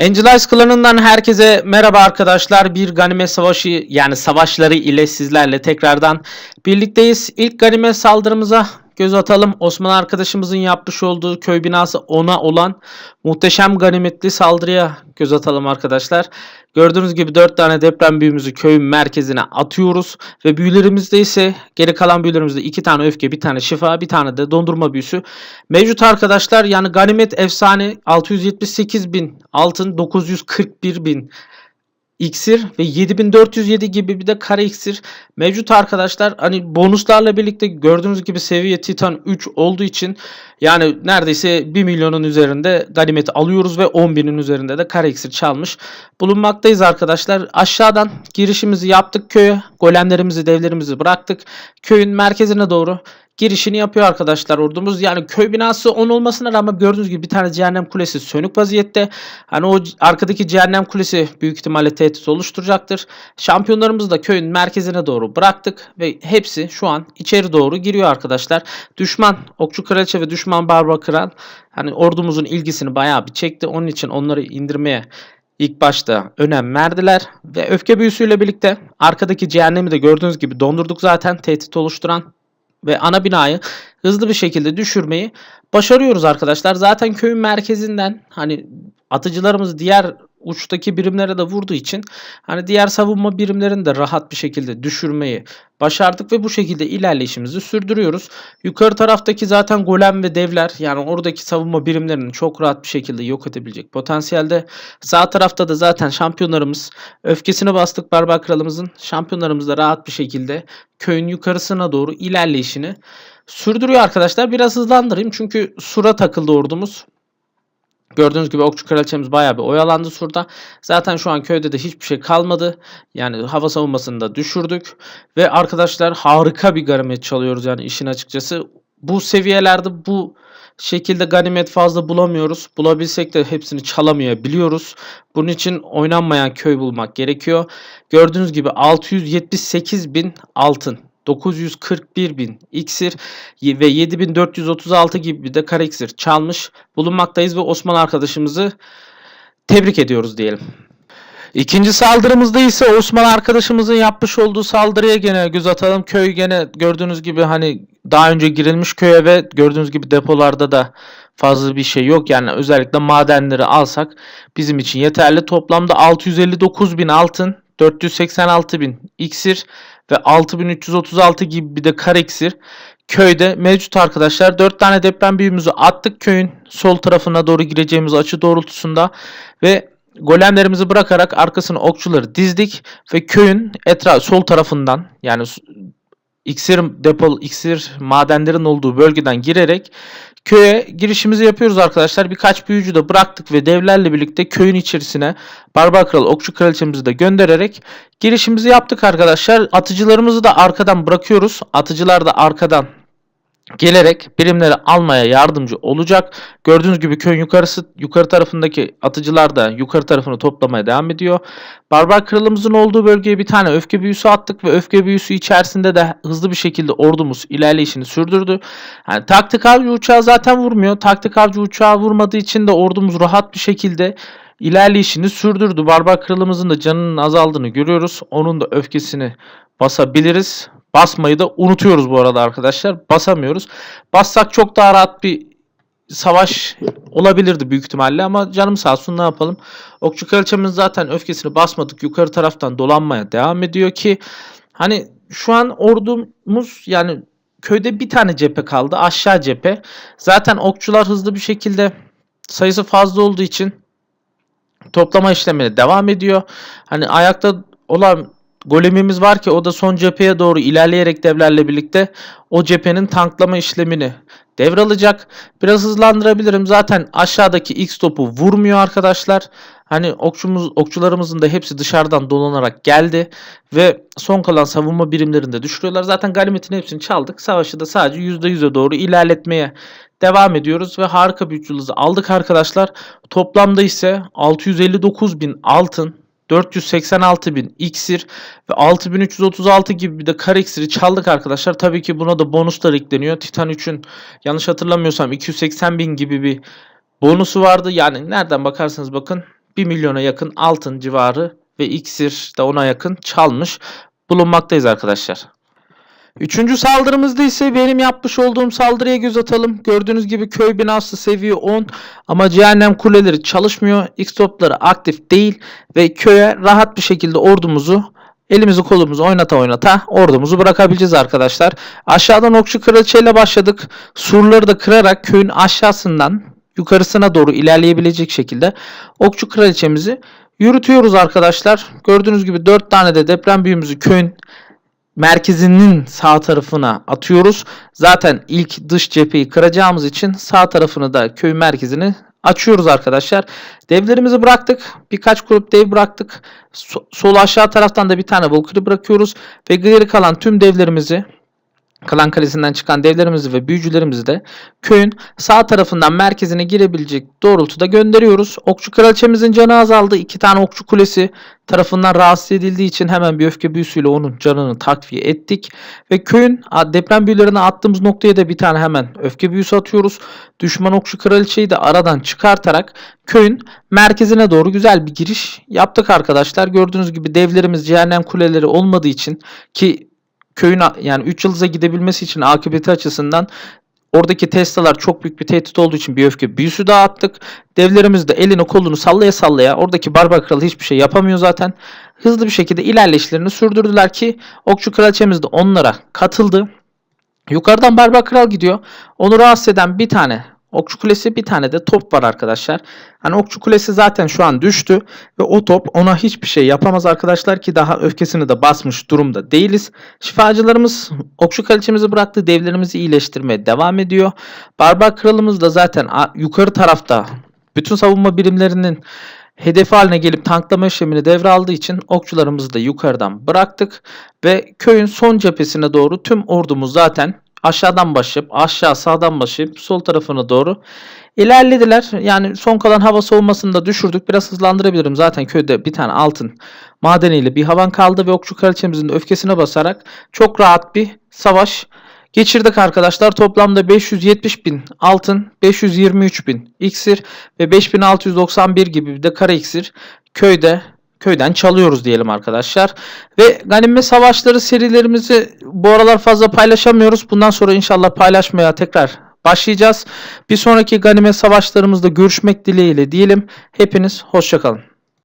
Angel Eyes klanından herkese merhaba arkadaşlar. Bir ganimet savaşı yani savaşları ile sizlerle tekrardan birlikteyiz. İlk ganimet saldırımıza göz atalım. Osman arkadaşımızın yapmış olduğu köy binası ona olan muhteşem ganimetli saldırıya göz atalım arkadaşlar. Gördüğünüz gibi 4 tane deprem büyümüzü köyün merkezine atıyoruz. Ve büyülerimizde ise geri kalan büyülerimizde 2 tane öfke, bir tane şifa, bir tane de dondurma büyüsü mevcut arkadaşlar. Yani ganimet efsane 678 bin altın, 941 bin iksir ve 7407 gibi bir de kare iksir mevcut arkadaşlar. Hani bonuslarla birlikte gördüğünüz gibi seviye Titan 3 olduğu için yani neredeyse 1 milyonun üzerinde ganimet alıyoruz ve 10 binin üzerinde de kare iksir çalmış bulunmaktayız arkadaşlar. Aşağıdan girişimizi yaptık köye. Golemlerimizi, devlerimizi bıraktık. Köyün merkezine doğru girişini yapıyor arkadaşlar ordumuz. Yani köy binası 10 olmasına rağmen gördüğünüz gibi bir tane cehennem kulesi sönük vaziyette. Hani o arkadaki cehennem kulesi büyük ihtimalle tehdit oluşturacaktır. Şampiyonlarımızı da köyün merkezine doğru bıraktık ve hepsi şu an içeri doğru giriyor arkadaşlar. Düşman okçu kraliçe ve düşman barbar kral hani ordumuzun ilgisini bayağı bir çekti. Onun için onları indirmeye ilk başta önem verdiler ve öfke büyüsüyle birlikte arkadaki cehennemi de gördüğünüz gibi dondurduk zaten tehdit oluşturan ve ana binayı hızlı bir şekilde düşürmeyi başarıyoruz arkadaşlar. Zaten köyün merkezinden hani atıcılarımız diğer uçtaki birimlere de vurduğu için hani diğer savunma birimlerini de rahat bir şekilde düşürmeyi başardık ve bu şekilde ilerleyişimizi sürdürüyoruz. Yukarı taraftaki zaten golem ve devler yani oradaki savunma birimlerini çok rahat bir şekilde yok edebilecek potansiyelde. Sağ tarafta da zaten şampiyonlarımız öfkesini bastık Barbar Kralımızın. Şampiyonlarımız da rahat bir şekilde köyün yukarısına doğru ilerleyişini sürdürüyor arkadaşlar. Biraz hızlandırayım çünkü sura takıldı ordumuz. Gördüğünüz gibi okçu kraliçemiz bayağı bir oyalandı surda. Zaten şu an köyde de hiçbir şey kalmadı. Yani hava savunmasını da düşürdük. Ve arkadaşlar harika bir ganimet çalıyoruz yani işin açıkçası. Bu seviyelerde bu şekilde ganimet fazla bulamıyoruz. Bulabilsek de hepsini çalamayabiliyoruz. Bunun için oynanmayan köy bulmak gerekiyor. Gördüğünüz gibi 678 bin altın. 941 bin iksir ve 7436 gibi de kare iksir çalmış bulunmaktayız ve Osman arkadaşımızı tebrik ediyoruz diyelim. İkinci saldırımızda ise Osman arkadaşımızın yapmış olduğu saldırıya gene göz atalım. Köy gene gördüğünüz gibi hani daha önce girilmiş köye ve gördüğünüz gibi depolarda da fazla bir şey yok. Yani özellikle madenleri alsak bizim için yeterli. Toplamda 659 bin altın, 486 bin iksir ve 6336 gibi bir de kare iksir köyde mevcut arkadaşlar. 4 tane deprem büyümüzü attık köyün sol tarafına doğru gireceğimiz açı doğrultusunda ve golemlerimizi bırakarak arkasına okçuları dizdik ve köyün etraf sol tarafından yani iksir depol iksir madenlerin olduğu bölgeden girerek köye girişimizi yapıyoruz arkadaşlar. Birkaç büyücü de bıraktık ve devlerle birlikte köyün içerisine Barbar Kral, Okçu Kraliçemizi de göndererek girişimizi yaptık arkadaşlar. Atıcılarımızı da arkadan bırakıyoruz. Atıcılar da arkadan gelerek birimleri almaya yardımcı olacak. Gördüğünüz gibi köyün yukarısı yukarı tarafındaki atıcılar da yukarı tarafını toplamaya devam ediyor. Barbar kralımızın olduğu bölgeye bir tane öfke büyüsü attık ve öfke büyüsü içerisinde de hızlı bir şekilde ordumuz ilerleyişini sürdürdü. Yani taktik avcı uçağı zaten vurmuyor. Taktik avcı uçağı vurmadığı için de ordumuz rahat bir şekilde ilerleyişini sürdürdü. Barbar kralımızın da canının azaldığını görüyoruz. Onun da öfkesini basabiliriz. Basmayı da unutuyoruz bu arada arkadaşlar. Basamıyoruz. Bassak çok daha rahat bir savaş olabilirdi büyük ihtimalle ama canım sağ olsun ne yapalım. Okçu kraliçemiz zaten öfkesini basmadık. Yukarı taraftan dolanmaya devam ediyor ki hani şu an ordumuz yani köyde bir tane cephe kaldı. Aşağı cephe. Zaten okçular hızlı bir şekilde sayısı fazla olduğu için toplama işlemine devam ediyor. Hani ayakta olan golemimiz var ki o da son cepheye doğru ilerleyerek devlerle birlikte o cephenin tanklama işlemini devralacak. Biraz hızlandırabilirim. Zaten aşağıdaki X topu vurmuyor arkadaşlar. Hani okçumuz, okçularımızın da hepsi dışarıdan dolanarak geldi. Ve son kalan savunma birimlerinde düşürüyorlar. Zaten ganimetin hepsini çaldık. Savaşı da sadece %100'e doğru ilerletmeye devam ediyoruz. Ve harika bir yıldızı aldık arkadaşlar. Toplamda ise 659 bin altın 486 bin iksir ve 6336 gibi bir de kar iksiri çaldık arkadaşlar. Tabii ki buna da bonuslar ekleniyor. Titan 3'ün yanlış hatırlamıyorsam 280 bin gibi bir bonusu vardı. Yani nereden bakarsanız bakın 1 milyona yakın altın civarı ve iksir de ona yakın çalmış bulunmaktayız arkadaşlar. Üçüncü saldırımızda ise benim yapmış olduğum saldırıya göz atalım. Gördüğünüz gibi köy binası seviye 10 ama cehennem kuleleri çalışmıyor. X topları aktif değil ve köye rahat bir şekilde ordumuzu elimizi kolumuzu oynata oynata ordumuzu bırakabileceğiz arkadaşlar. Aşağıdan okçu kraliçeyle başladık. Surları da kırarak köyün aşağısından yukarısına doğru ilerleyebilecek şekilde okçu kraliçemizi yürütüyoruz arkadaşlar. Gördüğünüz gibi 4 tane de deprem büyümüzü köyün merkezinin sağ tarafına atıyoruz. Zaten ilk dış cepheyi kıracağımız için sağ tarafını da köy merkezini açıyoruz arkadaşlar. Devlerimizi bıraktık. Birkaç grup dev bıraktık. So- sol aşağı taraftan da bir tane Valkyrie bırakıyoruz. Ve geri kalan tüm devlerimizi Klan Kalesi'nden çıkan devlerimizi ve büyücülerimizi de köyün sağ tarafından merkezine girebilecek doğrultuda gönderiyoruz. Okçu kraliçemizin canı azaldı. İki tane okçu kulesi tarafından rahatsız edildiği için hemen bir öfke büyüsüyle onun canını takviye ettik. Ve köyün deprem büyülerine attığımız noktaya da bir tane hemen öfke büyüsü atıyoruz. Düşman okçu kraliçeyi de aradan çıkartarak köyün merkezine doğru güzel bir giriş yaptık arkadaşlar. Gördüğünüz gibi devlerimiz cehennem kuleleri olmadığı için ki köyün yani 3 yıldıza gidebilmesi için akıbeti açısından oradaki Tesla'lar çok büyük bir tehdit olduğu için bir öfke büyüsü dağıttık. Devlerimiz de elini kolunu sallaya sallaya oradaki barbar kral hiçbir şey yapamıyor zaten. Hızlı bir şekilde ilerleyişlerini sürdürdüler ki okçu kraliçemiz de onlara katıldı. Yukarıdan barbar kral gidiyor. Onu rahatsız eden bir tane okçu kulesi bir tane de top var arkadaşlar. Hani okçu kulesi zaten şu an düştü ve o top ona hiçbir şey yapamaz arkadaşlar ki daha öfkesini de basmış durumda değiliz. Şifacılarımız okçu kraliçemizi bıraktı. Devlerimizi iyileştirmeye devam ediyor. Barbar kralımız da zaten yukarı tarafta bütün savunma birimlerinin hedefi haline gelip tanklama işlemini devraldığı için okçularımızı da yukarıdan bıraktık ve köyün son cephesine doğru tüm ordumuz zaten aşağıdan başlayıp aşağı sağdan başlayıp sol tarafına doğru ilerlediler. Yani son kalan hava soğumasını da düşürdük. Biraz hızlandırabilirim. Zaten köyde bir tane altın madeniyle bir havan kaldı ve okçu kraliçemizin öfkesine basarak çok rahat bir savaş geçirdik arkadaşlar. Toplamda 570 bin altın, 523 bin iksir ve 5691 gibi bir de kara iksir köyde köyden çalıyoruz diyelim arkadaşlar. Ve ganimet savaşları serilerimizi bu aralar fazla paylaşamıyoruz. Bundan sonra inşallah paylaşmaya tekrar başlayacağız. Bir sonraki ganimet savaşlarımızda görüşmek dileğiyle diyelim. Hepiniz hoşçakalın.